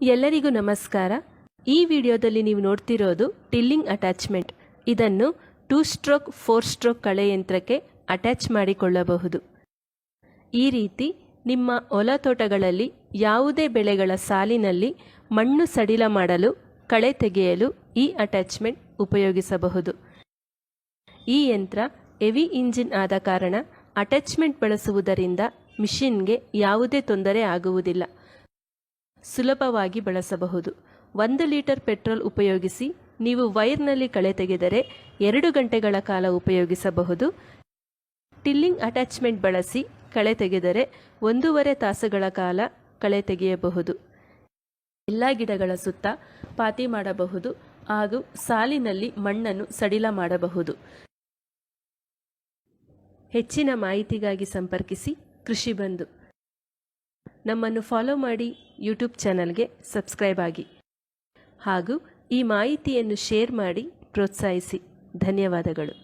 ಎಲ್ಲರಿಗೂ ನಮಸ್ಕಾರ. ಈ ವಿಡಿಯೋದಲ್ಲಿ ನೀವು ನೋಡ್ತಿರೋದು ಟಿಲ್ಲಿಂಗ್ ಅಟ್ಯಾಚ್ಮೆಂಟ್. ಇದನ್ನು ಟೂ ಸ್ಟ್ರೋಕ್ ಫೋರ್ ಸ್ಟ್ರೋಕ್ ಕಳೆ ಯಂತ್ರಕ್ಕೆ ಅಟ್ಯಾಚ್ ಮಾಡಿಕೊಳ್ಳಬಹುದು. ಈ ರೀತಿ ನಿಮ್ಮ ಹೊಲ ತೋಟಗಳಲ್ಲಿ ಯಾವುದೇ ಬೆಳೆಗಳ ಸಾಲಿನಲ್ಲಿ ಮಣ್ಣು ಸಡಿಲ ಮಾಡಲು, ಕಳೆ ತೆಗೆಯಲು ಈ ಅಟ್ಯಾಚ್ಮೆಂಟ್ ಉಪಯೋಗಿಸಬಹುದು. ಈ ಯಂತ್ರ ಹೆವಿ ಇಂಜಿನ್ ಆದ ಕಾರಣ ಅಟ್ಯಾಚ್ಮೆಂಟ್ ಬಳಸುವುದರಿಂದ ಮಿಷಿನ್ಗೆ ಯಾವುದೇ ತೊಂದರೆ ಆಗುವುದಿಲ್ಲ. ಸುಲಭವಾಗಿ ಬಳಸಬಹುದು. ಒಂದು ಲೀಟರ್ ಪೆಟ್ರೋಲ್ ಉಪಯೋಗಿಸಿ ನೀವು ವೈರ್ನಲ್ಲಿ ಕಳೆ ತೆಗೆದರೆ ಎರಡು ಗಂಟೆಗಳ ಕಾಲ ಉಪಯೋಗಿಸಬಹುದು. ಟಿಲ್ಲಿಂಗ್ ಅಟ್ಯಾಚ್ಮೆಂಟ್ ಬಳಸಿ ಕಳೆ ತೆಗೆದರೆ ಒಂದೂವರೆ ತಾಸುಗಳ ಕಾಲ ಕಳೆ ತೆಗೆಯಬಹುದು. ಎಲ್ಲ ಗಿಡಗಳ ಸುತ್ತ ಪಾತಿ ಮಾಡಬಹುದು ಹಾಗೂ ಸಾಲಿನಲ್ಲಿ ಮಣ್ಣನ್ನು ಸಡಿಲ ಮಾಡಬಹುದು. ಹೆಚ್ಚಿನ ಮಾಹಿತಿಗಾಗಿ ಸಂಪರ್ಕಿಸಿ ಕೃಷಿ ಬಂಧು. ನಮ್ಮನ್ನು ಫಾಲೋ ಮಾಡಿ ಯೂಟ್ಯೂಬ್ ಚಾನಲ್ಗೆ ಸಬ್ಸ್ಕ್ರೈಬ್ ಆಗಿ. ಹಾಗೂ ಈ ಮಾಹಿತಿಯನ್ನು ಶೇರ್ ಮಾಡಿ ಪ್ರೋತ್ಸಾಹಿಸಿ. ಧನ್ಯವಾದಗಳು.